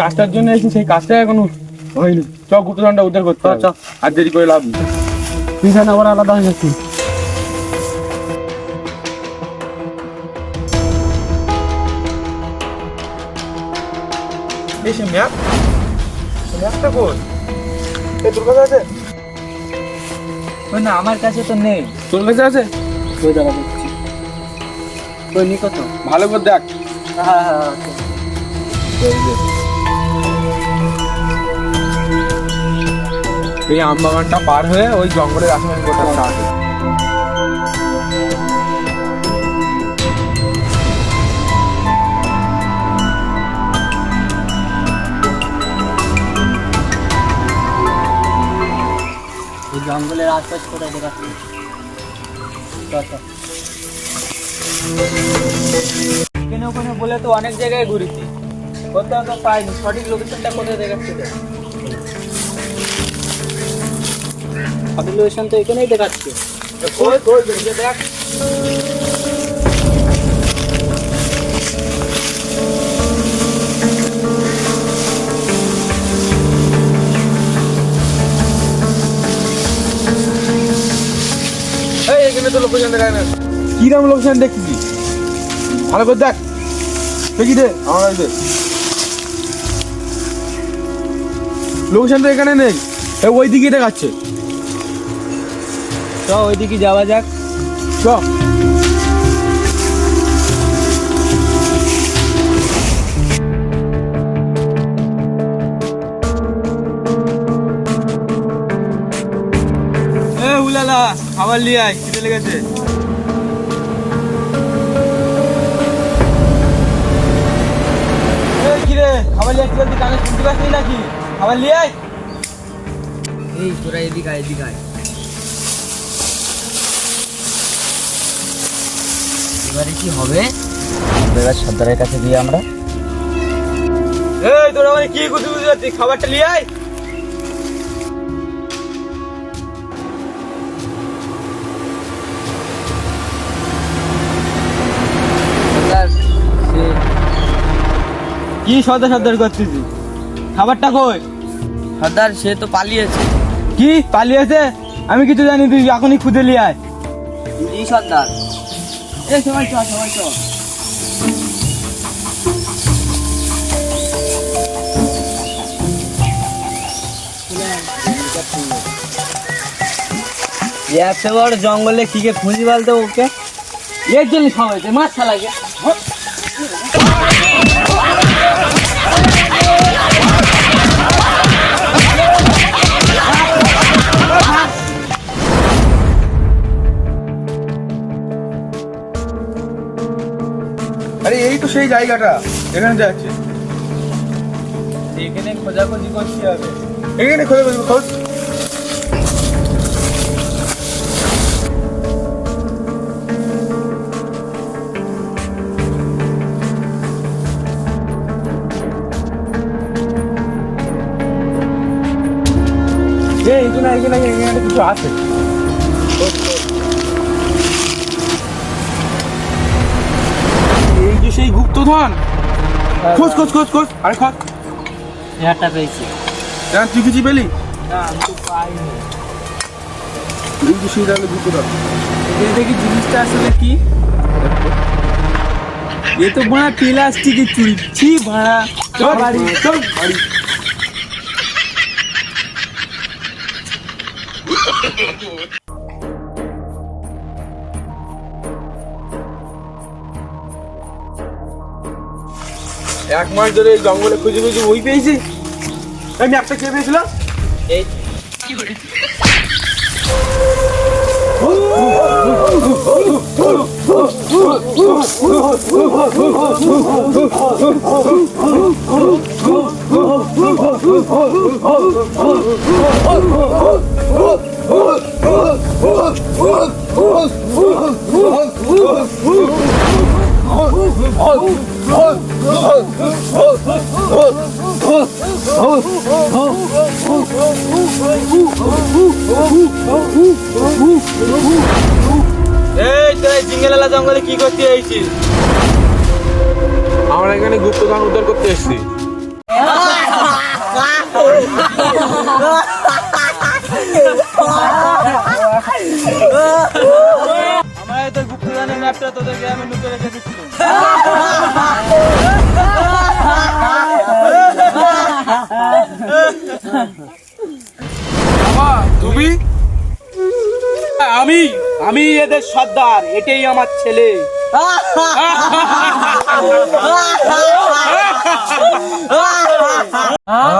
কাজটার জন্য এসেছি সেই কাজটা এখনও হয়নি। চ গুপ্তধনটা উদ্ধার করতে হবে। চ। আর দেরি করে লাভ নেই। তুই কেন আবার আলাদা হয়ে যাচ্ছিস এসে ম্যাপ। ম্যাপটা কই? এ তোর কাছে আছে? ওই না আমার কাছে তো নেই। তোর কাছে আছে? ওই দাঁড়া দেখছি। ওই নিকট ভালো করে দেখ। হ্যাঁ হ্যাঁ হ্যাঁ এই আম বাগানটা পার হয়ে ওই জঙ্গলের আশেপাশে কোথাও এই জঙ্গলের আশপাশ কোথায় দেখাচ্ছি? এখানে ওখানে বলে তো অনেক জায়গায় ঘুরেছি। কোথাও তো পাইনি। সঠিক লোকেশনটা কোথায় দেখাচ্ছে? রে? লোকেশন তো এখানেই দেখাচ্ছে। কই কই দেখ। এখানে তো লোকেশন দেখায় না। কিরম লোকেশন দেখছিস? ভালো করে দেখ। দেখি দে। আমার কাছে দে। লোকেশন তো এখানে নেই। এই ওই দিকে দেখাচ্ছে। চ ওইদিকে যাওয়া যাক। চ এ উলালা, খাবার লিয়ে আয়, খিদে লেগেছে। এই রে খাবার লিয়ে আসতে বলছি কানে শুনতে পাচ্ছিস নাকি? খাবার লিয়ে আয়। এই, তোরা এদিকে আয় এদিকে আয়। এবারে কি হবে? এবার সর্দারের কাছে দিয়ে আমরা এই তোরা মানে কি করতে বুঝতে পারছিস? খাবারটা লিয়ে আয়। সর্দার কি সদা সদর করতেছিস খাবারটা কই? সর্দার সে তো পালিয়েছে। কি পালিয়েছে? আমি কিছু জানি তুই এখনই খুঁজে নিয়ে আয়। জি সর্দার? এ সবাই চ সবাই চ এত বড় জঙ্গলে কে খুঁজি বলতো ওকে? এর জন্য খাওয়াইছে মাছ লাগে আরে এই তো সেই জায়গাটা। এখানে যাচ্ছে। এখানে খোঁজাখুঁজি করতে হবে। এখানে খোঁজে খোঁজ খোঁজ এই এখানে কিছু আছে। এই গুপ্তধন। খোঁজ খোঁজ খোঁজ খোঁজ। আরে খোঁজ। হেয়ারটা পেয়েছি। জান তুই কিছু পেলি? না আমি তো পাইনি। সেই তাহলে গুপ্তধন। এখানে দেখি জিনিসটা আসলে কি এ তো ভাড়া প্লাস্টিকের চুড়ি ছি ভাড়া। চল বাড়ি। চল বাড়ি। এক মাস ধরে এই জঙ্গলে খুঁজে খুঁজে ওই পেয়েছি। আমি একটা কে পেয়েছিল এই। এই তোরা জিঙ্গেলালা জঙ্গলে কি করতে আইছিস আমরা এখানে গুপ্তধন উদ্ধার করতে এসেছি। আমরা তোর ম্যাপটা তোদের গ্রামে ঢুকে রেখে দিচ্ছি তুমি? আমি আমি এদের সর্দার এটাই আমার ছেলে। আহ!